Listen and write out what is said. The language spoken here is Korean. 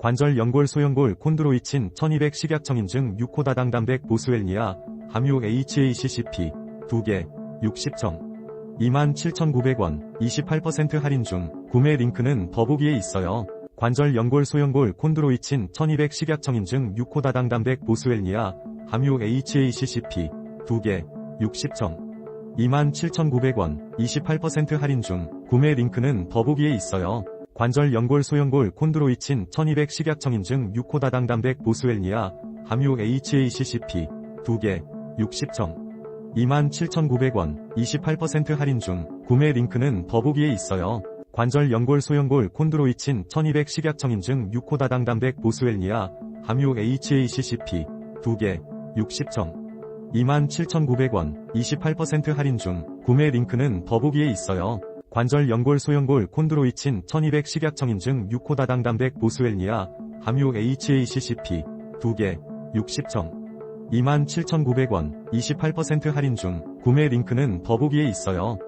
관절 연골 소연골 콘드로이친 1200 식약청인 증 6호다당 단백 보스웰니아 함유 HACCP 2개 60점 27,900원 28% 할인 중 구매 링크는 더보기에 있어요. 관절 연골 소연골 콘드로이친 1200 식약청인 증 6호다당 단백 보스웰니아 함유 HACCP 2개 60점 27,900원 28% 할인 중 구매 링크는 더보기에 있어요. 관절 연골 소연골 콘드로이친 1200 식약청인증 6호다당 단백 보스웰니아 함유 HACCP 2개 60점 27,900원 28% 할인 중 구매 링크는 더보기에 있어요. 관절 연골 소연골 콘드로이친 1200 식약청인증 6호다당 단백 보스웰니아 함유 HACCP 2개 60점 27,900원 28% 할인 중 구매 링크는 더보기에 있어요. 관절 연골 소연골 콘드로이친 1200 식약청인 증 6호다당 단백 보스웰니아 함유 HACCP 2개 60점 27,900원 28% 할인 중 구매 링크는 더보기에 있어요.